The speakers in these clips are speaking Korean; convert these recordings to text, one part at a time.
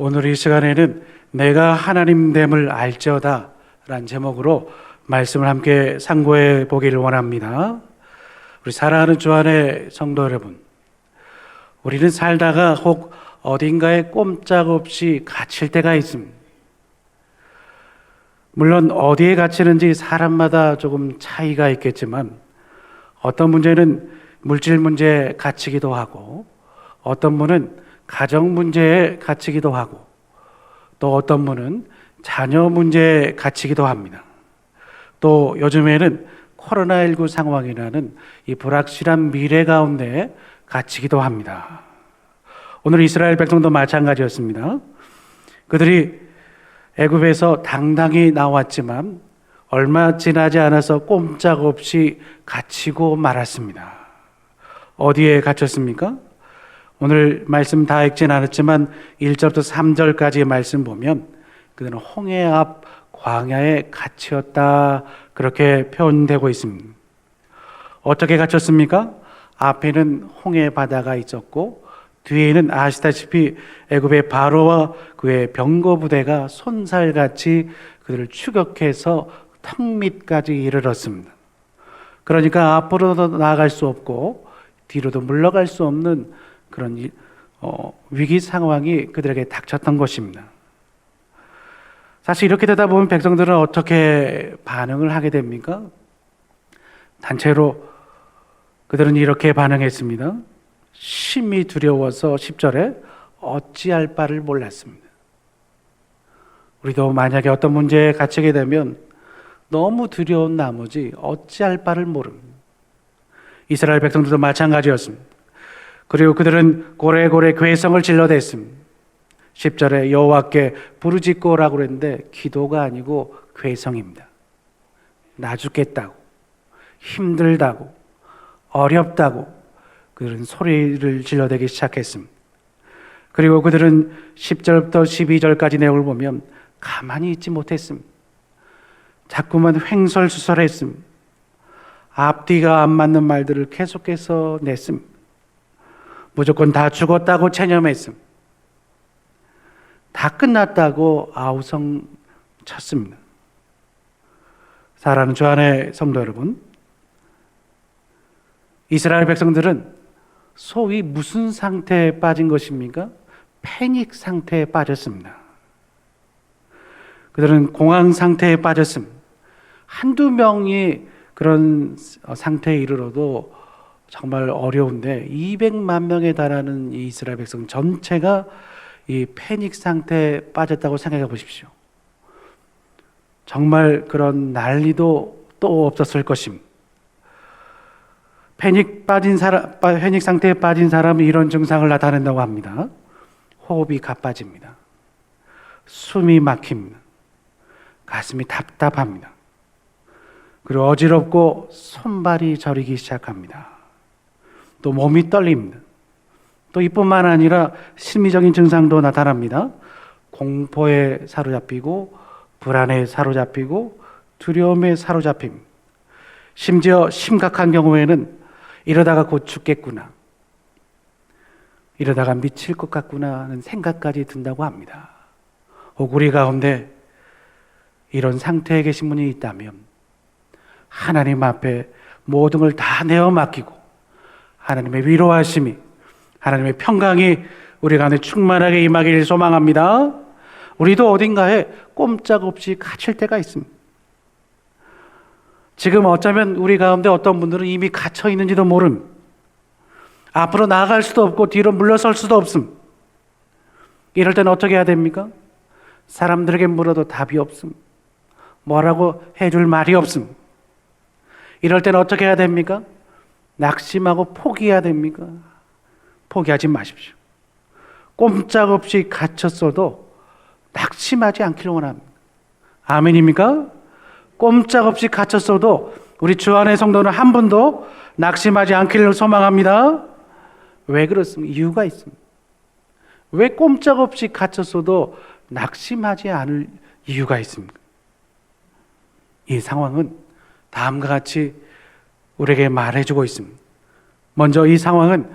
오늘 이 시간에는 내가 하나님 됨을 알지어다 라는 제목으로 말씀을 함께 상고해 보기를 원합니다. 우리 사랑하는 주 안의 성도 여러분, 우리는 살다가 혹 어딘가에 꼼짝없이 갇힐 때가 있습니다. 물론 어디에 갇히는지 사람마다 조금 차이가 있겠지만 어떤 문제는 물질 문제에 갇히기도 하고 어떤 분은 가정 문제에 갇히기도 하고 또 어떤 분은 자녀 문제에 갇히기도 합니다. 또 요즘에는 코로나19 상황이라는 이 불확실한 미래 가운데 갇히기도 합니다. 오늘 이스라엘 백성도 마찬가지였습니다. 그들이 애굽에서 당당히 나왔지만 얼마 지나지 않아서 꼼짝없이 갇히고 말았습니다. 어디에 갇혔습니까? 오늘 말씀 다 읽진 않았지만 1절부터 3절까지의 말씀 보면 그들은 홍해 앞 광야에 갇혔다 그렇게 표현되고 있습니다. 어떻게 갇혔습니까? 앞에는 홍해 바다가 있었고 뒤에는 아시다시피 애굽의 바로와 그의 병거 부대가 손살같이 그들을 추격해서 턱 밑까지 이르렀습니다. 그러니까 앞으로도 나아갈 수 없고 뒤로도 물러갈 수 없는 그런 어, 위기 상황이 그들에게 닥쳤던 것입니다. 사실 이렇게 되다 보면 백성들은 어떻게 반응을 하게 됩니까? 단체로 그들은 이렇게 반응했습니다. 심히 두려워서 10절에 어찌할 바를 몰랐습니다. 우리도 만약에 어떤 문제에 갇히게 되면 너무 두려운 나머지 어찌할 바를 모릅니다. 이스라엘 백성들도 마찬가지였습니다. 그리고 그들은 고래고래 괴성을 질러댔습니다. 10절에 여호와께 부르짖고라고 그랬는데 기도가 아니고 괴성입니다. 나 죽겠다고 힘들다고 어렵다고 그들은 소리를 질러대기 시작했습니다. 그리고 그들은 10절부터 12절까지 내용을 보면 가만히 있지 못했습니다. 자꾸만 횡설수설했습니다. 앞뒤가 안 맞는 말들을 계속해서 냈습니다. 무조건 다 죽었다고 체념했습니다. 다 끝났다고 아우성 쳤습니다. 사랑하는 주 안의 성도 여러분, 이스라엘 백성들은 소위 무슨 상태에 빠진 것입니까? 패닉 상태에 빠졌습니다. 그들은 공황 상태에 빠졌습니다. 한두 명이 그런 상태에 이르러도 정말 어려운데 200만 명에 달하는 이 이스라엘 백성 전체가 이 패닉 상태에 빠졌다고 생각해 보십시오. 정말 그런 난리도 또 없었을 것입니다. 패닉 빠진 사람, 패닉 상태에 빠진 사람은 이런 증상을 나타낸다고 합니다. 호흡이 가빠집니다. 숨이 막힙니다. 가슴이 답답합니다. 그리고 어지럽고 손발이 저리기 시작합니다. 또 몸이 떨립니다. 또 이뿐만 아니라 심리적인 증상도 나타납니다. 공포에 사로잡히고 불안에 사로잡히고 두려움에 사로잡힙니다. 심지어 심각한 경우에는 이러다가 곧 죽겠구나. 이러다가 미칠 것 같구나 하는 생각까지 든다고 합니다. 혹 우리 가운데 이런 상태에 계신 분이 있다면 하나님 앞에 모든 걸 다 내어 맡기고 하나님의 위로하심이 하나님의 평강이 우리 가운데 충만하게 임하기를 소망합니다. 우리도 어딘가에 꼼짝없이 갇힐 때가 있습니다. 지금 어쩌면 우리 가운데 어떤 분들은 이미 갇혀 있는지도 모름. 앞으로 나아갈 수도 없고 뒤로 물러설 수도 없음. 이럴 때는 어떻게 해야 됩니까? 사람들에게 물어도 답이 없음. 뭐라고 해줄 말이 없음. 이럴 때는 어떻게 해야 됩니까? 낙심하고 포기해야 됩니까? 포기하지 마십시오. 꼼짝없이 갇혔어도 낙심하지 않기를 원합니다. 아멘입니까? 꼼짝없이 갇혔어도 우리 주 안의 성도는 한 분도 낙심하지 않기를 소망합니다. 왜 그렇습니까? 이유가 있습니다. 왜 꼼짝없이 갇혔어도 낙심하지 않을 이유가 있습니까? 이 상황은 다음과 같이 우리에게 말해주고 있습니다. 먼저 이 상황은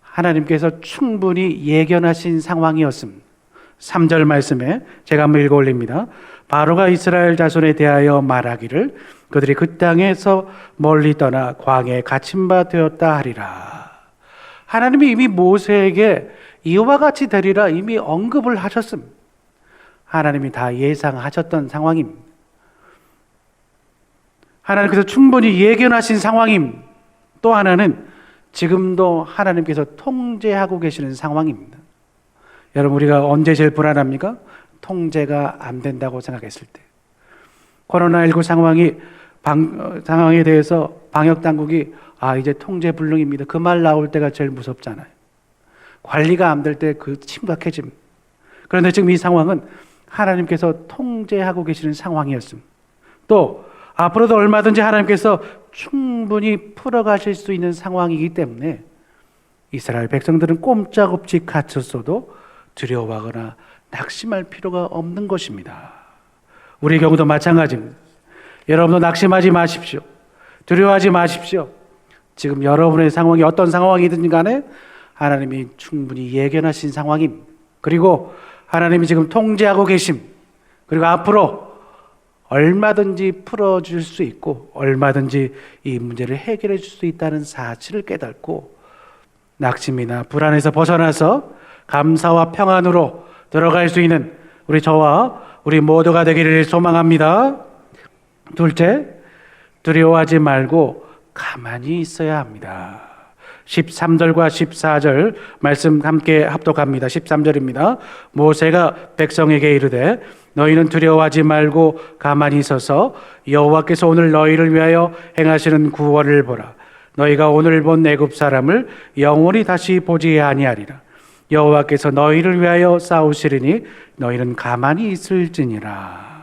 하나님께서 충분히 예견하신 상황이었습니다. 3절 말씀에 제가 한번 읽어 올립니다. 바로가 이스라엘 자손에 대하여 말하기를 그들이 그 땅에서 멀리 떠나 광야에 갇힌 바 되었다 하리라. 하나님이 이미 모세에게 이와 같이 되리라 이미 언급을 하셨음. 하나님이 다 예상하셨던 상황입니다. 하나님께서 충분히 예견하신 상황임. 또 하나는 지금도 하나님께서 통제하고 계시는 상황입니다. 여러분 우리가 언제 제일 불안합니까? 통제가 안 된다고 생각했을 때. 코로나19 상황이 방, 어, 상황에 대해서 방역 당국이 아 이제 통제 불능입니다. 그 말 나올 때가 제일 무섭잖아요. 관리가 안 될 때 그 심각해짐. 그런데 지금 이 상황은 하나님께서 통제하고 계시는 상황이었습니다. 또 앞으로도 얼마든지 하나님께서 충분히 풀어가실 수 있는 상황이기 때문에 이스라엘 백성들은 꼼짝없이 갇혔어도 두려워하거나 낙심할 필요가 없는 것입니다. 우리 경우도 마찬가지입니다. 여러분도 낙심하지 마십시오. 두려워하지 마십시오. 지금 여러분의 상황이 어떤 상황이든 간에 하나님이 충분히 예견하신 상황임. 그리고 하나님이 지금 통제하고 계심. 그리고 앞으로 얼마든지 풀어줄 수 있고 얼마든지 이 문제를 해결해 줄 수 있다는 사실을 깨닫고 낙심이나 불안에서 벗어나서 감사와 평안으로 들어갈 수 있는 우리 저와 우리 모두가 되기를 소망합니다. 둘째, 두려워하지 말고 가만히 있어야 합니다. 13절과 14절 말씀 함께 합독합니다. 13절입니다. 모세가 백성에게 이르되 너희는 두려워하지 말고 가만히 있어서 여호와께서 오늘 너희를 위하여 행하시는 구원을 보라. 너희가 오늘 본 애굽 사람을 영원히 다시 보지 아니하리라. 여호와께서 너희를 위하여 싸우시리니 너희는 가만히 있을지니라.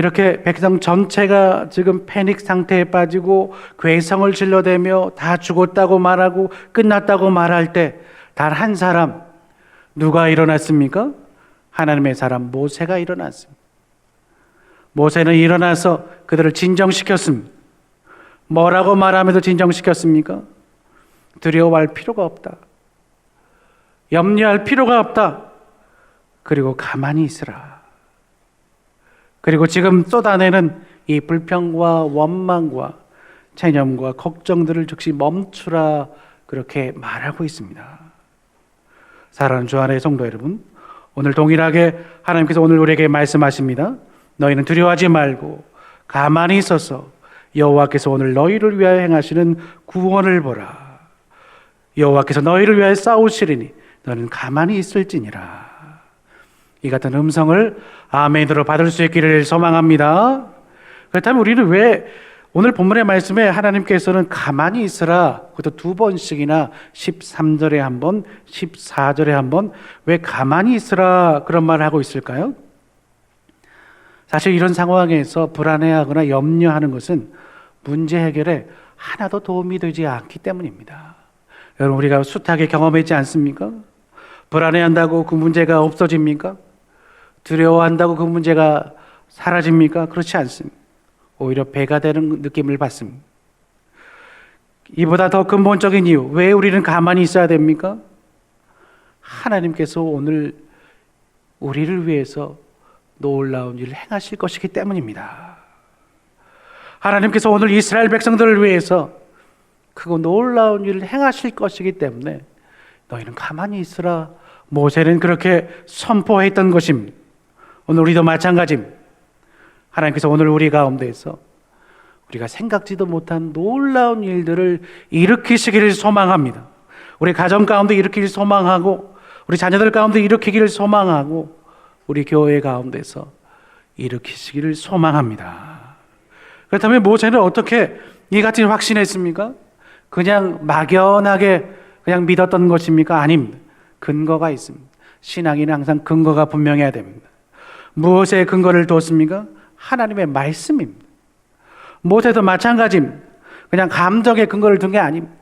이렇게 백성 전체가 지금 패닉 상태에 빠지고 괴성을 질러대며 다 죽었다고 말하고 끝났다고 말할 때 단 한 사람 누가 일어났습니까? 하나님의 사람 모세가 일어났습니다. 모세는 일어나서 그들을 진정시켰습니다. 뭐라고 말하면서 진정시켰습니까? 두려워할 필요가 없다. 염려할 필요가 없다. 그리고 가만히 있으라. 그리고 지금 쏟아내는 이 불평과 원망과 체념과 걱정들을 즉시 멈추라 그렇게 말하고 있습니다. 사랑하는 주 안의 성도 여러분, 오늘 동일하게 하나님께서 오늘 우리에게 말씀하십니다. 너희는 두려워하지 말고 가만히 있어서 여호와께서 오늘 너희를 위하여 행하시는 구원을 보라. 여호와께서 너희를 위하여 싸우시리니 너는 가만히 있을지니라. 이 같은 음성을 아멘으로 받을 수 있기를 소망합니다. 그렇다면 우리는 왜 오늘 본문의 말씀에 하나님께서는 가만히 있으라 그것도 두 번씩이나 13절에 한 번, 14절에 한 번 왜 가만히 있으라 그런 말을 하고 있을까요? 사실 이런 상황에서 불안해하거나 염려하는 것은 문제 해결에 하나도 도움이 되지 않기 때문입니다. 여러분 우리가 숱하게 경험했지 않습니까? 불안해한다고 그 문제가 없어집니까? 두려워한다고 그 문제가 사라집니까? 그렇지 않습니다. 오히려 배가 되는 느낌을 받습니다. 이보다 더 근본적인 이유, 왜 우리는 가만히 있어야 됩니까? 하나님께서 오늘 우리를 위해서 놀라운 일을 행하실 것이기 때문입니다. 하나님께서 오늘 이스라엘 백성들을 위해서 크고 놀라운 일을 행하실 것이기 때문에 너희는 가만히 있으라. 모세는 그렇게 선포했던 것입니다. 오늘 우리도 마찬가지입니다. 하나님께서 오늘 우리 가운데에서 우리가 생각지도 못한 놀라운 일들을 일으키시기를 소망합니다. 우리 가정 가운데 일으키길 소망하고 우리 자녀들 가운데 일으키기를 소망하고 우리 교회 가운데서 일으키시기를 소망합니다. 그렇다면 모세는 어떻게 이 같은 확신했습니까? 그냥 막연하게 그냥 믿었던 것입니까? 아닙니다. 근거가 있습니다. 신앙인은 항상 근거가 분명해야 됩니다. 무엇에 근거를 뒀습니까? 하나님의 말씀입니다. 모세도 마찬가지입니다. 그냥 감정의 근거를 둔 게 아닙니다.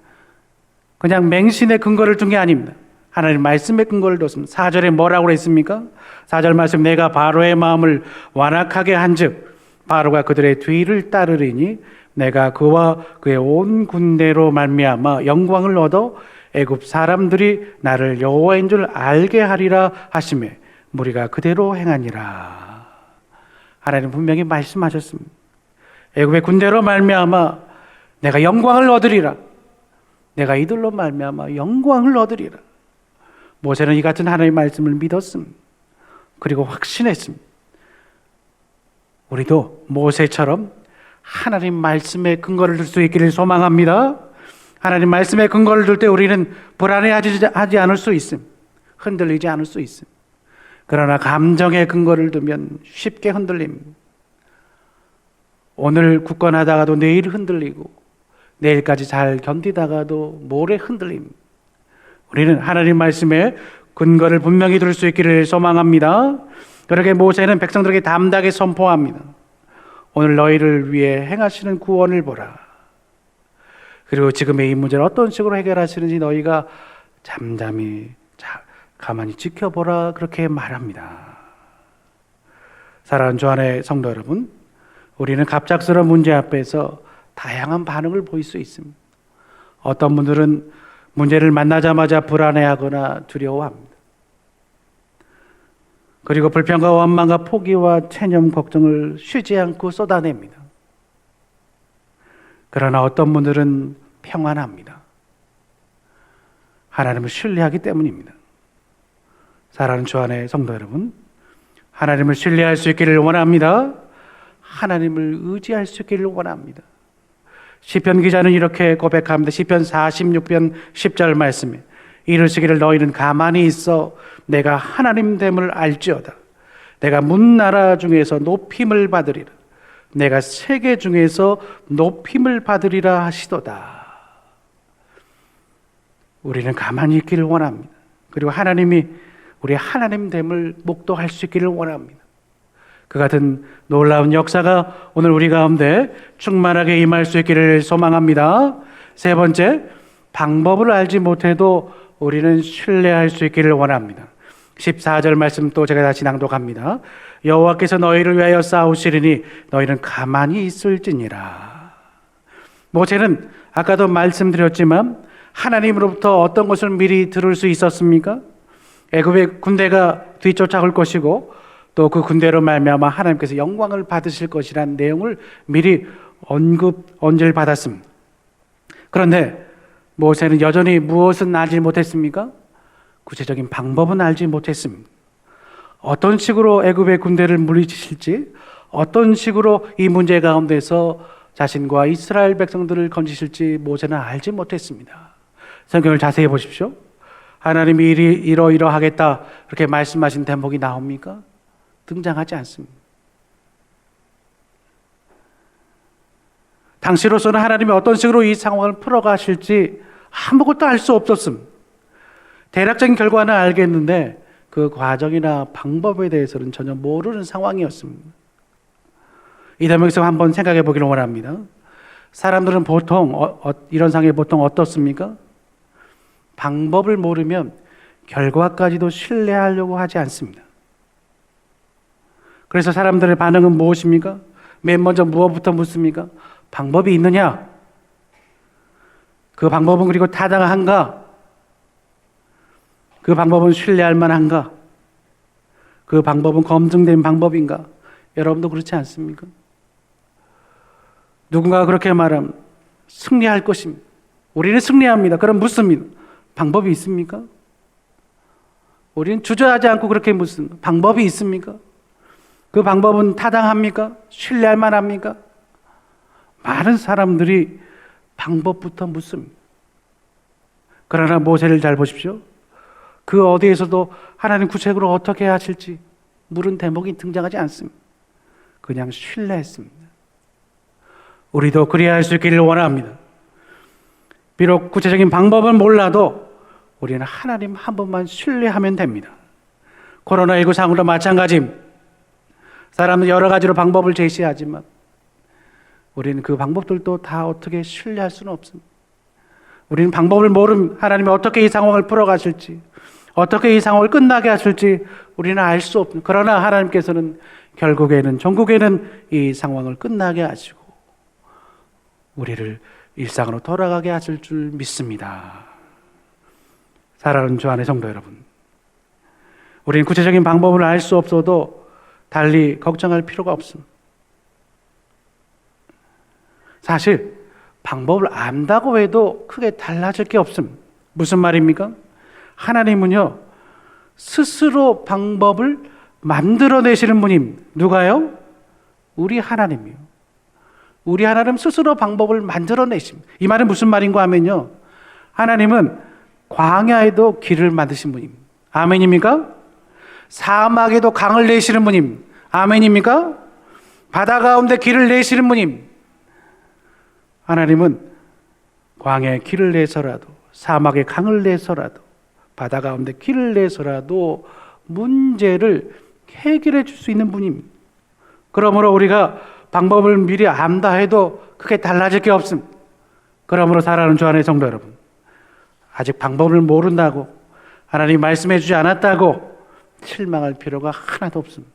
그냥 맹신의 근거를 둔 게 아닙니다. 하나님 말씀의 근거를 뒀습니다. 4절에 뭐라고 그랬습니까? 4절 말씀 내가 바로의 마음을 완악하게 한 즉 바로가 그들의 뒤를 따르리니 내가 그와 그의 온 군대로 말미암아 영광을 얻어 애굽 사람들이 나를 여호와인 줄 알게 하리라 하심에 무리가 그대로 행하니라. 하나님 분명히 말씀하셨습니다. 애굽의 군대로 말미암아 내가 영광을 얻으리라. 내가 이들로 말미암아 영광을 얻으리라. 모세는 이 같은 하나님의 말씀을 믿었습니다. 그리고 확신했습니다. 우리도 모세처럼 하나님 말씀에 근거를 둘 수 있기를 소망합니다. 하나님 말씀에 근거를 둘 때 우리는 불안해하지 하지 않을 수 있음. 흔들리지 않을 수 있음. 그러나 감정에 근거를 두면 쉽게 흔들립니다. 오늘 굳건하다가도 내일 흔들리고 내일까지 잘 견디다가도 모레 흔들립니다. 우리는 하나님 말씀에 근거를 분명히 둘 수 있기를 소망합니다. 그렇게 모세는 백성들에게 담대하게 선포합니다. 오늘 너희를 위해 행하시는 구원을 보라. 그리고 지금의 이 문제를 어떤 식으로 해결하시는지 너희가 잠잠히 자, 가만히 지켜보라 그렇게 말합니다. 사랑하는 주안의 성도 여러분, 우리는 갑작스러운 문제 앞에서 다양한 반응을 보일 수 있습니다. 어떤 분들은 문제를 만나자마자 불안해하거나 두려워합니다. 그리고 불평과 원망과 포기와 체념 걱정을 쉬지 않고 쏟아냅니다. 그러나 어떤 분들은 평안합니다. 하나님을 신뢰하기 때문입니다. 사랑하는 주 안의 성도 여러분, 하나님을 신뢰할 수 있기를 원합니다. 하나님을 의지할 수 있기를 원합니다. 시편 기자는 이렇게 고백합니다. 시편 46편 10절 말씀에 이르시기를 너희는 가만히 있어 내가 하나님 됨을 알지어다. 내가 문나라 중에서 높임을 받으리라. 내가 세계 중에서 높임을 받으리라 하시도다. 우리는 가만히 있기를 원합니다. 그리고 하나님이 우리 하나님 됨을 목도할 수 있기를 원합니다. 그 같은 놀라운 역사가 오늘 우리 가운데 충만하게 임할 수 있기를 소망합니다. 세 번째, 방법을 알지 못해도 우리는 신뢰할 수 있기를 원합니다. 14절 말씀 또 제가 다시 낭독합니다. 여호와께서 너희를 위하여 싸우시리니 너희는 가만히 있을지니라. 모세는 아까도 말씀드렸지만 하나님으로부터 어떤 것을 미리 들을 수 있었습니까? 애굽의 군대가 뒤쫓아올 것이고 또 그 군대로 말미암아 하나님께서 영광을 받으실 것이란 내용을 미리 언급 언질 받았습니다. 그런데 모세는 여전히 무엇은 알지 못했습니까? 구체적인 방법은 알지 못했습니다. 어떤 식으로 애굽의 군대를 물리치실지, 어떤 식으로 이 문제 가운데서 자신과 이스라엘 백성들을 건지실지 모세는 알지 못했습니다. 성경을 자세히 보십시오. 하나님이 이리 이러이러하겠다 이렇게 말씀하신 대목이 나옵니까? 등장하지 않습니다. 당시로서는 하나님이 어떤 식으로 이 상황을 풀어가실지 아무것도 알 수 없었습니다. 대략적인 결과는 알겠는데 그 과정이나 방법에 대해서는 전혀 모르는 상황이었습니다. 이 대목에서 한번 생각해 보기를 원합니다. 사람들은 보통 어, 어, 이런 상황이 보통 어떻습니까? 방법을 모르면 결과까지도 신뢰하려고 하지 않습니다. 그래서 사람들의 반응은 무엇입니까? 맨 먼저 무엇부터 묻습니까? 방법이 있느냐? 그 방법은 그리고 타당한가? 그 방법은 신뢰할 만한가? 그 방법은 검증된 방법인가? 여러분도 그렇지 않습니까? 누군가가 그렇게 말하면 승리할 것입니다. 우리는 승리합니다. 그럼 묻습니다. 방법이 있습니까? 우리는 주저하지 않고 그렇게 묻습니다. 방법이 있습니까? 그 방법은 타당합니까? 신뢰할 만합니까? 많은 사람들이 방법부터 묻습니다. 그러나 모세를 잘 보십시오. 그 어디에서도 하나님 구체적으로 어떻게 하실지 물은 대목이 등장하지 않습니다. 그냥 신뢰했습니다. 우리도 그래야 할 수 있기를 원합니다. 비록 구체적인 방법은 몰라도 우리는 하나님 한 번만 신뢰하면 됩니다. 코로나19 상으로 마찬가지입니다. 사람은 여러 가지로 방법을 제시하지만 우리는 그 방법들도 다 어떻게 신뢰할 수는 없습니다. 우리는 방법을 모름 하나님이 어떻게 이 상황을 풀어가실지 어떻게 이 상황을 끝나게 하실지 우리는 알 수 없는 그러나 하나님께서는 결국에는 전국에는 이 상황을 끝나게 하시고 우리를 일상으로 돌아가게 하실 줄 믿습니다. 사랑하는 주 안의 성도 여러분. 우리는 구체적인 방법을 알 수 없어도 달리 걱정할 필요가 없습니다. 사실 방법을 안다고 해도 크게 달라질 게 없습니다. 무슨 말입니까? 하나님은요, 스스로 방법을 만들어내시는 분임. 누가요? 우리 하나님이요. 우리 하나님 스스로 방법을 만들어내심. 이 말은 무슨 말인가 하면요. 하나님은 광야에도 길을 만드신 분임. 아멘입니까? 사막에도 강을 내시는 분임. 아멘입니까? 바다 가운데 길을 내시는 분임. 하나님은 광야에 길을 내서라도 사막에 강을 내서라도 바다 가운데 길을 내서라도 문제를 해결해 줄 수 있는 분입니다. 그러므로 우리가 방법을 미리 안다 해도 크게 달라질 게 없습니다. 그러므로 사랑하는 주 안의 성도 여러분, 아직 방법을 모른다고 하나님 말씀해 주지 않았다고 실망할 필요가 하나도 없습니다.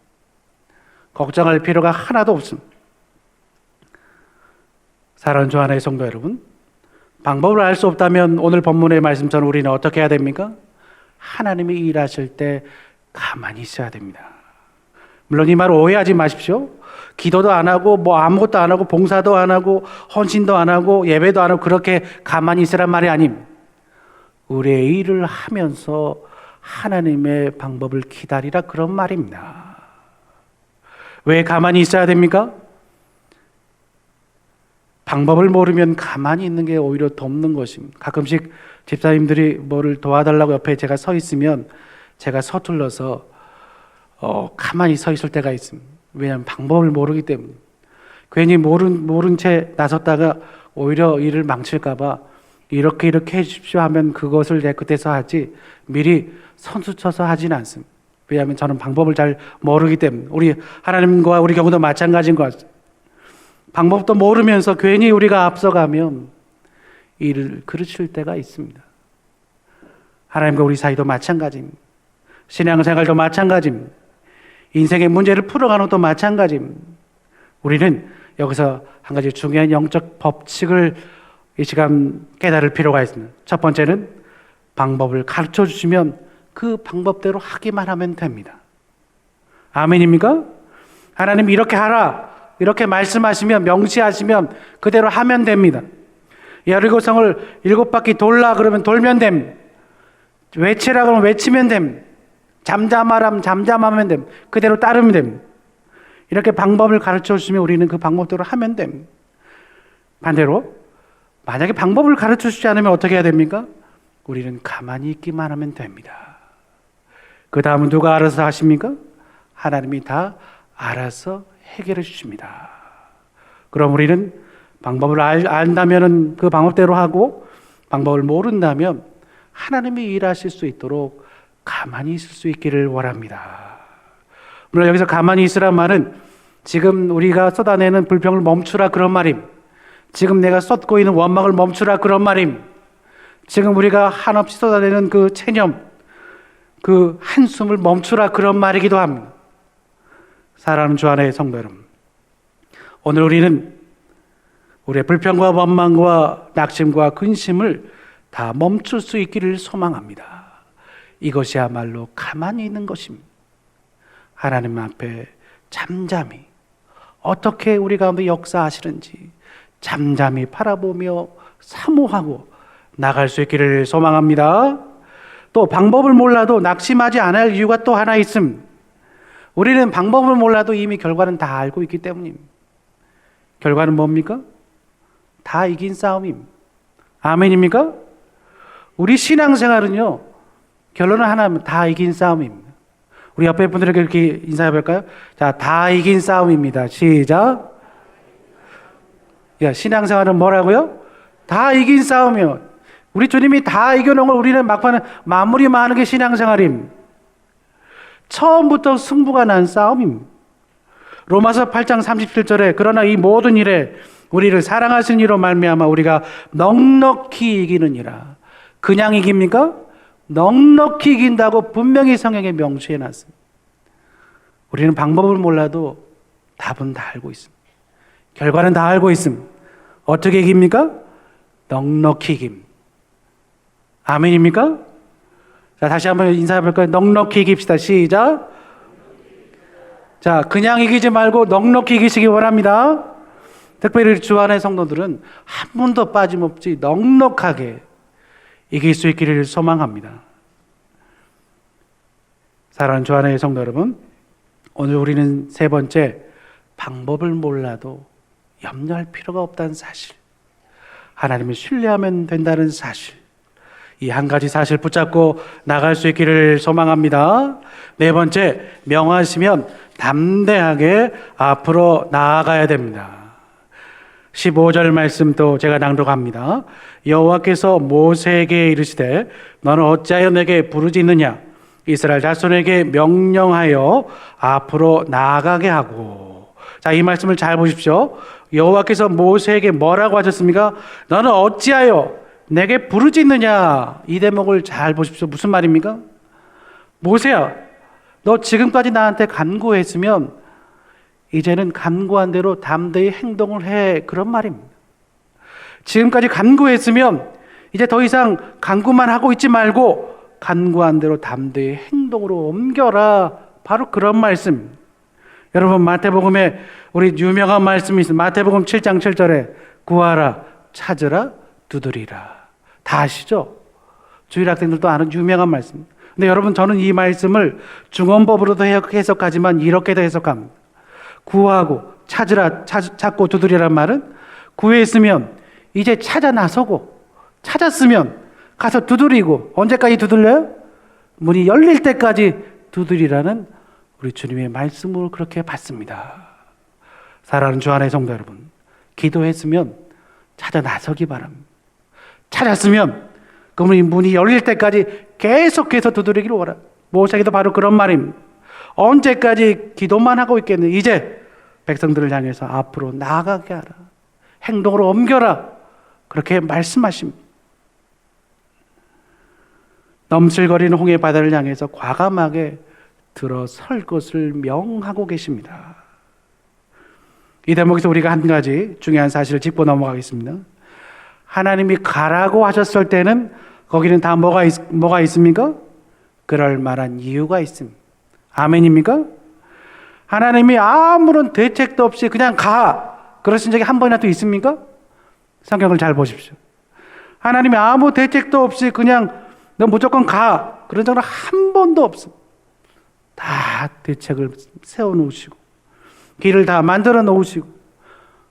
걱정할 필요가 하나도 없습니다. 사랑하는 주 안의 성도 여러분, 방법을 알 수 없다면 오늘 본문의 말씀처럼 우리는 어떻게 해야 됩니까? 하나님이 일하실 때 가만히 있어야 됩니다. 물론 이말 오해하지 마십시오. 기도도 안 하고 뭐 아무것도 안 하고 봉사도 안 하고 헌신도 안 하고 예배도 안 하고 그렇게 가만히 있으란 말이 아님. 우리의 일을 하면서 하나님의 방법을 기다리라 그런 말입니다. 왜 가만히 있어야 됩니까? 방법을 모르면 가만히 있는 게 오히려 돕는 것입니다. 가끔씩 집사님들이 뭐를 도와달라고 옆에 제가 서 있으면 제가 서툴러서 어, 가만히 서 있을 때가 있습니다. 왜냐하면 방법을 모르기 때문에 괜히 모른 모른 채 나섰다가 오히려 일을 망칠까봐 이렇게 이렇게 해주십시오 하면 그것을 내 끝에서 하지 미리 선수 쳐서 하진 않습니다. 왜냐하면 저는 방법을 잘 모르기 때문에 우리 하나님과 우리 경우도 마찬가지인 것 같습니다. 방법도 모르면서 괜히 우리가 앞서가면 일을 그르칠 때가 있습니다. 하나님과 우리 사이도 마찬가지입니다. 신앙생활도 마찬가지입니다. 인생의 문제를 풀어가는 것도 마찬가지입니다. 우리는 여기서 한 가지 중요한 영적 법칙을 이 시간 깨달을 필요가 있습니다. 첫 번째는 방법을 가르쳐 주시면 그 방법대로 하기만 하면 됩니다. 아멘입니까? 하나님 이렇게 하라. 이렇게 말씀하시면 명시하시면 그대로 하면 됩니다. 여리고성을 일곱 바퀴 돌라 그러면 돌면 됨. 외치라 그러면 외치면 됨. 잠잠하라면 잠잠하면 됨. 그대로 따르면 됨. 이렇게 방법을 가르쳐 주시면 우리는 그 방법대로 하면 됨. 반대로 만약에 방법을 가르쳐 주지 않으면 어떻게 해야 됩니까? 우리는 가만히 있기만 하면 됩니다. 그 다음은 누가 알아서 하십니까? 하나님이 다 알아서 해결해 주십니다. 그럼 우리는 방법을 알, 안다면 그 방법대로 하고 방법을 모른다면 하나님이 일하실 수 있도록 가만히 있을 수 있기를 원합니다. 물론 여기서 가만히 있으란 말은 지금 우리가 쏟아내는 불평을 멈추라 그런 말임. 지금 내가 쏟고 있는 원망을 멈추라 그런 말임. 지금 우리가 한없이 쏟아내는 그 체념, 그 한숨을 멈추라 그런 말이기도 합니다. 사랑하는 주 안의 성도 여러분. 오늘 우리는 우리의 불평과 원망과 낙심과 근심을 다 멈출 수 있기를 소망합니다. 이것이야말로 가만히 있는 것입니다. 하나님 앞에 잠잠히 어떻게 우리 가운데 역사하시는지 잠잠히 바라보며 사모하고 나갈 수 있기를 소망합니다. 또 방법을 몰라도 낙심하지 않을 이유가 또 하나 있음. 우리는 방법을 몰라도 이미 결과는 다 알고 있기 때문입니다. 결과는 뭡니까? 다 이긴 싸움임. 아멘입니까? 우리 신앙생활은요, 결론은 하나면 다 이긴 싸움입니다. 우리 옆에 분들에게 이렇게 인사해 볼까요? 자, 다 이긴 싸움입니다. 시작. 야, 신앙생활은 뭐라고요? 다 이긴 싸움이요. 우리 주님이 다 이겨놓은 걸 우리는 막판에 마무리만 하는 게 신앙생활임. 처음부터 승부가 난 싸움임. 로마서 8장 37절에 그러나 이 모든 일에 우리를 사랑하신 이로 말미암아 우리가 넉넉히 이기느니라. 그냥 이깁니까? 넉넉히 이긴다고 분명히 성경에 명시해 놨습니다. 우리는 방법을 몰라도 답은 다 알고 있습니다. 결과는 다 알고 있습니다. 어떻게 이깁니까? 넉넉히 이김. 아멘입니까? 자, 다시 한번 인사해 볼까요? 넉넉히 이깁시다. 시작. 자, 그냥 이기지 말고 넉넉히 이기시기 바랍니다. 특별히 주안의 성도들은 한 번도 빠짐없이 넉넉하게 이길 수 있기를 소망합니다. 사랑하는 주안의 성도 여러분, 오늘 우리는 세 번째 방법을 몰라도 염려할 필요가 없다는 사실, 하나님을 신뢰하면 된다는 사실, 이 한 가지 사실 붙잡고 나갈 수 있기를 소망합니다. 네 번째, 명하시면 담대하게 앞으로 나아가야 됩니다. 15절 말씀도 제가 낭독합니다. 여호와께서 모세에게 이르시되 너는 어찌하여 내게 부르짖느냐 이스라엘 자손에게 명령하여 앞으로 나아가게 하고 자 이 말씀을 잘 보십시오. 여호와께서 모세에게 뭐라고 하셨습니까? 너는 어찌하여 내게 부르짖느냐 이 대목을 잘 보십시오. 무슨 말입니까? 모세야 너 지금까지 나한테 간구했으면 이제는 간구한 대로 담대히 행동을 해 그런 말입니다. 지금까지 간구했으면 이제 더 이상 간구만 하고 있지 말고 간구한 대로 담대히 행동으로 옮겨라. 바로 그런 말씀. 여러분 마태복음에 우리 유명한 말씀이 있습니다. 마태복음 7장 7절에 구하라, 찾으라, 두드리라. 다 아시죠? 주일 학생들도 아는 유명한 말씀. 근데 여러분 저는 이 말씀을 중원법으로도 해석하지만 이렇게도 해석합니다. 구하고 찾으라 찾, 찾고 두드리란 말은 구했으면 이제 찾아 나서고 찾았으면 가서 두드리고 언제까지 두들려요? 문이 열릴 때까지 두드리라는 우리 주님의 말씀으로 그렇게 받습니다. 사랑하는 주 안의 성도 여러분, 기도했으면 찾아 나서기 바랍니다. 찾았으면 그러면 문이 열릴 때까지 계속해서 두드리기를 원합니다. 모세에게도 바로 그런 말입니다. 언제까지 기도만 하고 있겠는 이제 백성들을 향해서 앞으로 나아가게 하라. 행동으로 옮겨라. 그렇게 말씀하십니다. 넘실거리는 홍해 바다를 향해서 과감하게 들어설 것을 명하고 계십니다. 이 대목에서 우리가 한 가지 중요한 사실을 짚고 넘어가겠습니다. 하나님이 가라고 하셨을 때는 거기는 다 뭐가, 있, 뭐가 있습니까? 그럴 만한 이유가 있습니다. 아멘입니까? 하나님이 아무런 대책도 없이 그냥 가. 그러신 적이 한 번이라도 있습니까? 성경을 잘 보십시오. 하나님이 아무 대책도 없이 그냥 너 무조건 가. 그런 적은 한 번도 없습니다. 다 대책을 세워 놓으시고, 길을 다 만들어 놓으시고,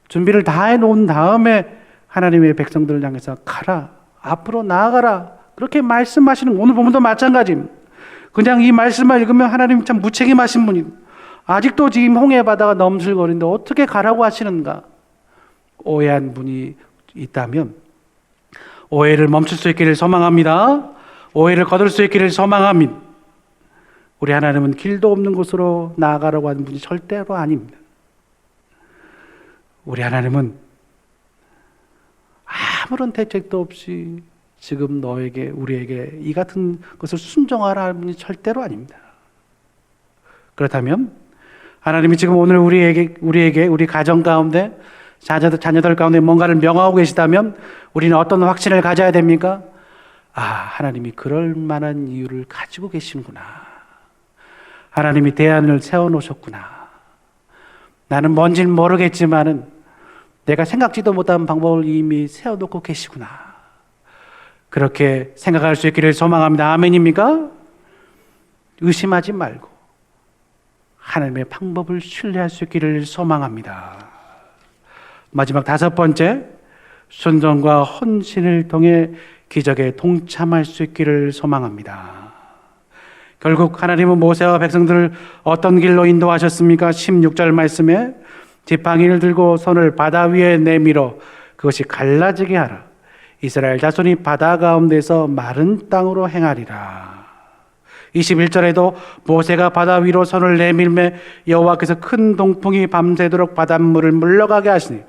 준비를 다 해 놓은 다음에 하나님의 백성들을 향해서 가라. 앞으로 나아가라. 그렇게 말씀하시는 오늘 보면도 마찬가지입니다. 그냥 이 말씀을 읽으면 하나님 참 무책임하신 분이 아직도 지금 홍해 바다가 넘실거리는데 어떻게 가라고 하시는가? 오해한 분이 있다면 오해를 멈출 수 있기를 소망합니다. 오해를 거둘 수 있기를 소망합니다. 우리 하나님은 길도 없는 곳으로 나아가라고 하는 분이 절대로 아닙니다. 우리 하나님은 아무런 대책도 없이 지금 너에게 우리에게 이 같은 것을 순종하라는 분이 절대로 아닙니다. 그렇다면 하나님이 지금 오늘 우리에게 우리에게 우리 가정 가운데 자녀들 자녀들 가운데 뭔가를 명하고 계시다면 우리는 어떤 확신을 가져야 됩니까? 아, 하나님이 그럴 만한 이유를 가지고 계시는구나. 하나님이 대안을 세워 놓으셨구나. 나는 뭔지는 모르겠지만은 내가 생각지도 못한 방법을 이미 세워 놓고 계시구나. 그렇게 생각할 수 있기를 소망합니다. 아멘입니까? 의심하지 말고 하나님의 방법을 신뢰할 수 있기를 소망합니다. 마지막 다섯 번째, 순종과 헌신을 통해 기적에 동참할 수 있기를 소망합니다. 결국 하나님은 모세와 백성들을 어떤 길로 인도하셨습니까? 16절 말씀에 지팡이를 들고 손을 바다 위에 내밀어 그것이 갈라지게 하라. 이스라엘 자손이 바다 가운데서 마른 땅으로 행하리라. 21절에도 모세가 바다 위로 손을 내밀매 여호와께서 큰 동풍이 밤새도록 바닷물을 물러가게 하시니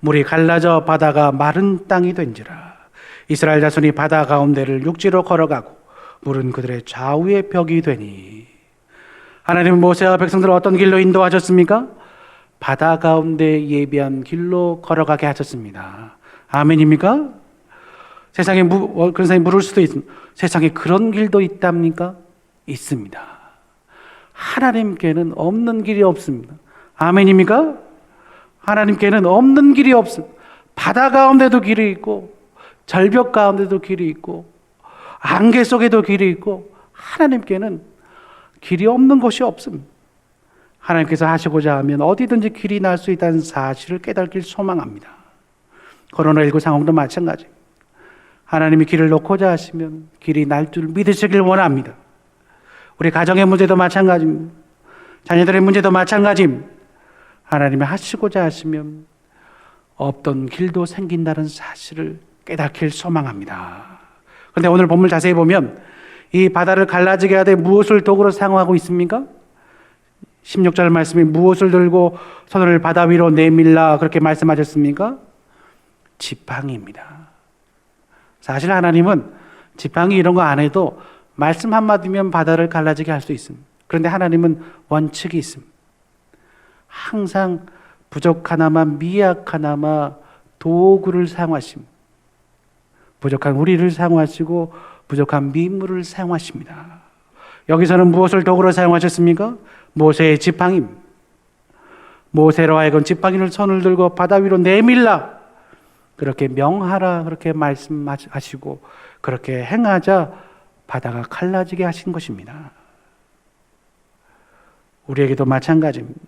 물이 갈라져 바다가 마른 땅이 된지라. 이스라엘 자손이 바다 가운데를 육지로 걸어가고 물은 그들의 좌우의 벽이 되니 하나님은 모세와 백성들을 어떤 길로 인도하셨습니까? 바다 가운데 예비한 길로 걸어가게 하셨습니다. 아멘입니까? 세상에 무, 어, 그런 사람이 물을 수도 있습니다. 세상에 그런 길도 있답니까? 있습니다. 하나님께는 없는 길이 없습니다. 아멘입니까? 하나님께는 없는 길이 없습니다. 바다 가운데도 길이 있고 절벽 가운데도 길이 있고 안개 속에도 길이 있고 하나님께는 길이 없는 곳이 없습니다. 하나님께서 하시고자 하면 어디든지 길이 날 수 있다는 사실을 깨닫길 소망합니다. 코로나19 상황도 마찬가지. 하나님이 길을 놓고자 하시면 길이 날 줄 믿으시길 원합니다. 우리 가정의 문제도 마찬가지입니다. 자녀들의 문제도 마찬가지입니다. 하나님이 하시고자 하시면 없던 길도 생긴다는 사실을 깨닫길 소망합니다. 그런데 오늘 본문 자세히 보면 이 바다를 갈라지게 하되 무엇을 도구로 사용하고 있습니까? 16절 말씀이 무엇을 들고 손을 바다 위로 내밀라 그렇게 말씀하셨습니까? 지팡이입니다. 사실 하나님은 지팡이 이런 거 안 해도 말씀 한마디면 바다를 갈라지게 할 수 있습니다. 그런데 하나님은 원칙이 있습니다. 항상 부족 하나마 미약 하나마 도구를 사용하십니다. 부족한 우리를 사용하시고 부족한 미물을 사용하십니다. 여기서는 무엇을 도구로 사용하셨습니까? 모세의 지팡이. 모세로 하여금 지팡이를 손을 들고 바다 위로 내밀라. 그렇게 명하라 그렇게 말씀하시고 그렇게 행하자 바다가 갈라지게 하신 것입니다. 우리에게도 마찬가지입니다.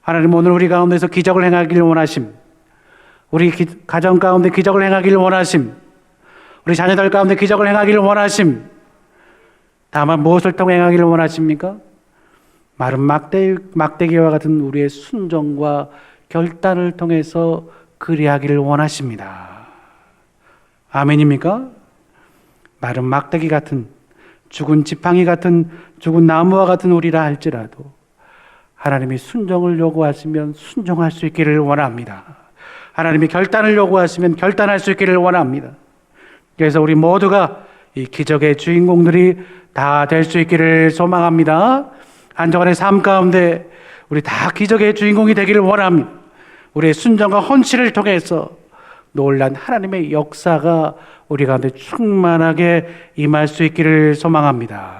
하나님 오늘 우리 가운데서 기적을 행하기를 원하심. 우리 기, 가정 가운데 기적을 행하기를 원하심. 우리 자녀들 가운데 기적을 행하기를 원하심. 다만 무엇을 통해 행하기를 원하십니까? 마른 막대, 막대기와 같은 우리의 순종과 결단을 통해서 그리하기를 원하십니다. 아멘입니까? 마른 막대기 같은 죽은 지팡이 같은 죽은 나무와 같은 우리라 할지라도 하나님이 순종을 요구하시면 순종할 수 있기를 원합니다. 하나님이 결단을 요구하시면 결단할 수 있기를 원합니다. 그래서 우리 모두가 이 기적의 주인공들이 다 될 수 있기를 소망합니다. 한정환의 삶 가운데 우리 다 기적의 주인공이 되기를 원합니다. 우리의 순종과 헌신을 통해서 놀란 하나님의 역사가 우리 가운데 충만하게 임할 수 있기를 소망합니다.